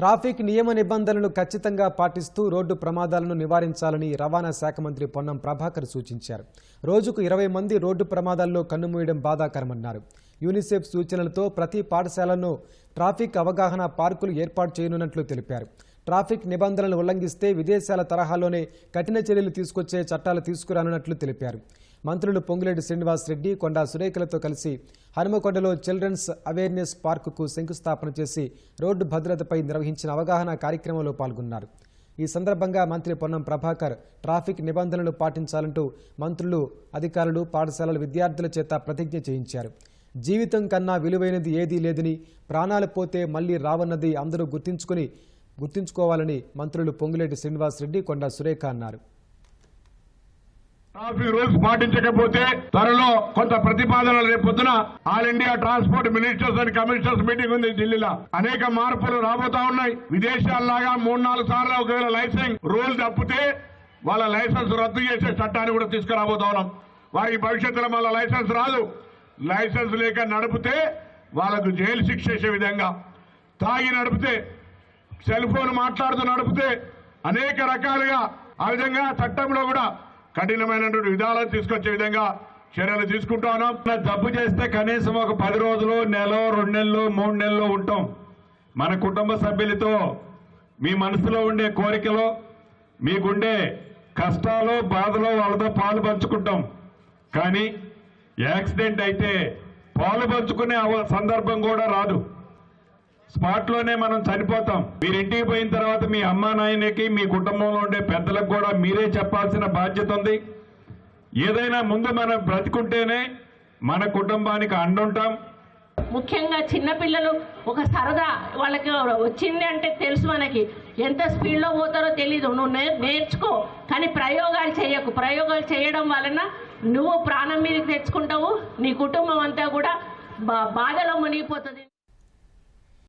Traffic నియమ నిబంధనలు ఖచ్చితంగా పాటిస్తూ రోడ్డు ప్రమాదాలను నివారించాలని రవాణా శాఖ మంత్రి పొన్నం ప్రభాకర్ సూచించారు. రోజుకు ఇరవై మంది రోడ్డు ప్రమాదాల్లో కన్నుమూయడం బాధాకరమన్నారు. యూనిసెఫ్ సూచనలతో ప్రతి పాఠశాలను ట్రాఫిక్ అవగాహన పార్కులు ఏర్పాటు చేయనున్నట్లు తెలిపారు. ట్రాఫిక్ నిబంధనలు ఉల్లంఘిస్తే విదేశాల తరహాలోనే కఠిన చర్యలు తీసుకొచ్చే చట్టాలు తీసుకురానున్నట్లు తెలిపారు. మంత్రులు పొంగులేటి శ్రీనివాస్ రెడ్డి కొండా సురేఖలతో కలిసి హనుమకొండలో చిల్డ్రన్స్ అవేర్నెస్ పార్కుకు శంకుస్థాపన చేసి రోడ్డు భద్రతపై నిర్వహించిన అవగాహన కార్యక్రమంలో పాల్గొన్నారు. ఈ సందర్భంగా మంత్రి పొన్నం ప్రభాకర్ ట్రాఫిక్ నిబంధనలు పాటించాలంటూ మంత్రులు అధికారులు పాఠశాలల విద్యార్థుల చేత ప్రతిజ్ఞ చేయించారు. జీవితం కన్నా విలువైనది ఏదీ లేదని ప్రాణాలు పోతే మళ్ళీ రావన్నది అందరూ గుర్తించుకుని గుర్తుంచుకోవాలని మంత్రులు పొంగులేటి శ్రీనివాస్ రెడ్డి కొండా సురేఖ అన్నారు. ట్రాఫిక్ రూల్స్ పాటించకపోతే త్వరలో కొంత ప్రతిపాదనలు రేపొద్దున all India transport ministers and commissioners meeting ఉంది ఢిల్లీలో. అనేక మార్పులు రాబోతా ఉన్నాయి. విదేశాల్లాగా మూడు నాలుగు సార్లు ఒకవేళ లైసెన్స్ రూల్ తప్పితే వాళ్ళ లైసెన్స్ రద్దు చేసే చట్టాన్ని కూడా తీసుకురాబోతా ఉన్నాం. వారికి భవిష్యత్తులో మళ్ళీ లైసెన్స్ రాదు. లైసెన్స్ లేక నడిపితే వాళ్ళకు జైలు శిక్ష చేసే విధంగా. తాగి నడిపితే సెల్ ఫోన్ మాట్లాడుతూ నడిపితే అనేక రకాలుగా ఆ విధంగా చట్టంలో కూడా కఠినమైనటువంటి విధానాలు తీసుకొచ్చే విధంగా చర్యలు తీసుకుంటా ఉన్నాం. జబ్బు చేస్తే కనీసం ఒక పది రోజులు నెల రెండు నెలలు మూడు నెలలు ఉంటాం. మన కుటుంబ సభ్యులతో మీ మనసులో ఉండే కోరికలు మీకుండే కష్టాలు బాధలు వాళ్ళతో పాలు పంచుకుంటాం. కానీ యాక్సిడెంట్ అయితే పాలు పంచుకునే అవ- సందర్భం కూడా రాదు. స్పాట్లోనే మనం చనిపోతాం. మీరు ఇంటికి పోయిన తర్వాత మీ అమ్మా నాయనకి మీ కుటుంబంలో ఉండే పెద్దలకు కూడా మీరే చెప్పాల్సిన బాధ్యత ఉంది. ఏదైనా ముందు మనం బ్రతికుంటేనే మన కుటుంబానికి అండుంటాం. ముఖ్యంగా చిన్నపిల్లలు ఒక సరదా వాళ్ళకి వచ్చింది అంటే తెలుసు మనకి. ఎంత స్పీడ్లో పోతారో తెలీదు. నువ్వు నేర్చుకో. కానీ ప్రయోగాలు చేయకు. ప్రయోగాలు చేయడం వలన నువ్వు ప్రాణం మీదకి తెచ్చుకుంటావు. నీ కుటుంబం అంతా కూడా బా- బాధలో మునిగిపోతుంది.